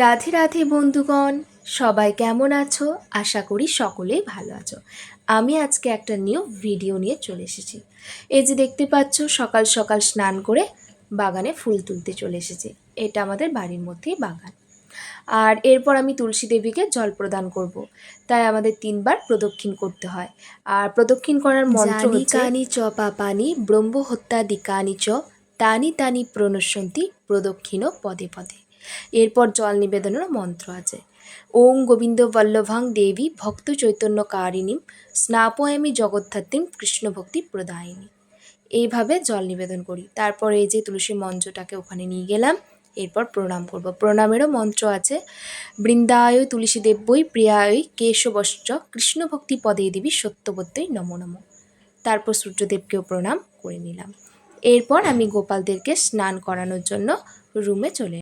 রাধে রাধে বন্ধুগণ সবাই কেমন আছো? আশা করি সকলেই ভালো আছো। আমি আজকে একটা নিউ ভিডিও নিয়ে চলে এসেছি। এই যে দেখতে পাচ্ছ সকাল সকাল স্নান করে বাগানে ফুল তুলতে চলে এসেছি। এটা আমাদের বাড়ির মধ্যেই বাগান। আর এরপর আমি তুলসী দেবীকে জল প্রদান করব। তাই আমাদের তিনবার প্রদক্ষিণ করতে হয়। আর প্রদক্ষিণ করার মন্ত্র কানি চ পাপানি ব্রহ্ম হত্যা দিকানি চ তানি তানি প্রণশ্যন্তি প্রদক্ষিণ পদে পদে। এরপর জল নিবেদনেরও মন্ত্র আছে। ওং গোবিন্দ বল্লভাং দেবী ভক্ত চৈতন্য কারিণীম স্নাপয়ামি জগদ্ধাত্রীম কৃষ্ণ ভক্তি প্রদায়িনী। এইভাবে জল নিবেদন করি। তারপর এই যে তুলসী মঞ্চটাকে ওখানে নিয়ে গেলাম। এরপর প্রণাম করব। প্রণামেরও মন্ত্র আছে, বৃন্দায় তুলসী দেব্যই প্রিয়ায় কেশবশ্চ কৃষ্ণ ভক্তি পদে দেবী সত্যবত্যই নমো নমো। তারপর সূর্যদেবকেও প্রণাম করে নিলাম। এরপর আমি গোপালদেরকে স্নান করানোর জন্য রুমে চলে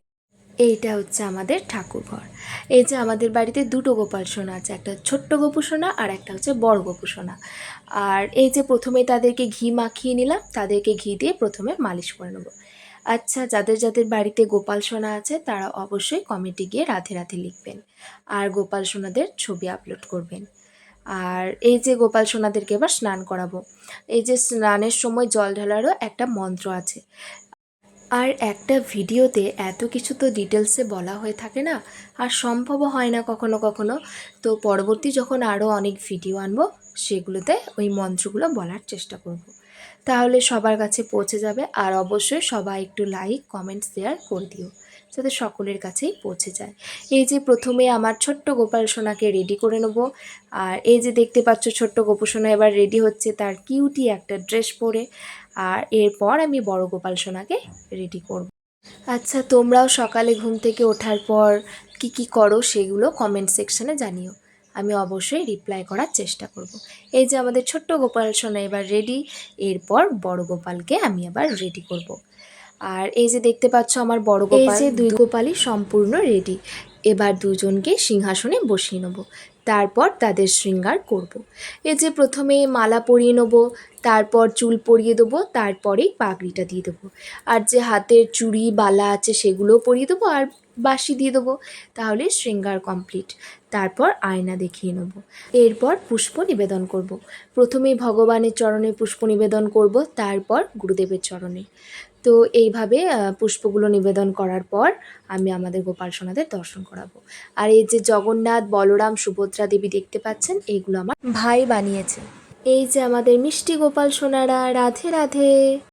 এইটা হচ্ছে আমাদের ঠাকুরঘর। এই যে আমাদের বাড়িতে দুটো গোপাল সোনা আছে, একটা ছোট্ট গোপু সোনা আর একটা হচ্ছে বড় গোপু সোনা। আর এই যে প্রথমে তাদেরকে ঘি মাখিয়ে নিলাম, তাদেরকে ঘি দিয়ে প্রথমে মালিশ করে নেব। আচ্ছা যাদের যাদের বাড়িতে গোপাল সোনা আছে, তারা অবশ্যই কমেন্টে গিয়ে রাধে রাধে লিখবেন আর গোপাল সোনাদের ছবি আপলোড করবেন। আর এই যে গোপাল সোনাদেরকে এবার স্নান করাবো, এই যে স্নানের সময় জল ঢালারও একটা মন্ত্র আছে আর একটা ভিডিওতে এত কিছু তো ডিটেলসে বলা হয়ে থাকে না, আর সম্ভবও হয় না কখনো কখনো। তো পরবর্তী যখন আরও অনেক ভিডিও আনব, সেগুলোতে ওই মন্ত্রগুলো বলার চেষ্টা করব। তাহলে সবার কাছে পৌঁছে যাবে, আর অবশ্যই সবাই একটু লাইক কমেন্ট শেয়ার করে দিও, যাতে সকলের কাছেই পৌঁছে যায়। এই যে প্রথমে আমার ছোট্ট গোপাল সোনাকে রেডি করে নেব, আর এই যে দেখতে পাচ্ছ ছোট্ট গোপু সোনা এবার রেডি হচ্ছে তার কিউটি একটা ড্রেস পরে। আর এরপর আমি বড় গোপাল সোনাকে রেডি করব আচ্ছা তোমরাও সকালে ঘুম থেকে ওঠার পর কি কি করো সেগুলো কমেন্ট সেকশনে জানিও আমি অবশ্যই রিপ্লাই করার চেষ্টা করব। এই যে আমাদের ছোট্ট গোপাল সোনা এবার রেডি এরপর বড় গোপালকে আমি আবার রেডি করব। আর এই যে দেখতে পাচ্ছ আমার বড় গোপাল এই যে দুই গোপালই সম্পূর্ণ রেডি এবার দুজনকে সিংহাসনে বসিয়ে নেব তারপর তাদের শৃঙ্গার করব। এই যে প্রথমে মালা পরিয়ে নেব, তারপর চুল পরিয়ে দেবো, তারপরেই পাগড়িটা দিয়ে দেবো। আর যে হাতের চুড়ি, বালা আছে সেগুলোও পরিয়ে দেবো আর বাসি দিয়ে দেবো, তাহলে শৃঙ্গার কমপ্লিট। তারপর আয়না দেখিয়ে নেব। এরপর পুষ্প নিবেদন করব। প্রথমেই ভগবানের চরণে পুষ্প নিবেদন করব, তারপর গুরুদেবের চরণে। তো এইভাবে পুষ্পগুলো নিবেদন করার পর আমি আমাদের গোপাল সোনাদের দর্শন করাবো। আর এই যে জগন্নাথ, বলরাম সুভদ্রা দেবী দেখতে পাচ্ছেন, এইগুলো আমার ভাই বানিয়েছে। এই যে আমাদের মিষ্টি গোপাল সোনারা, রাধে রাধে।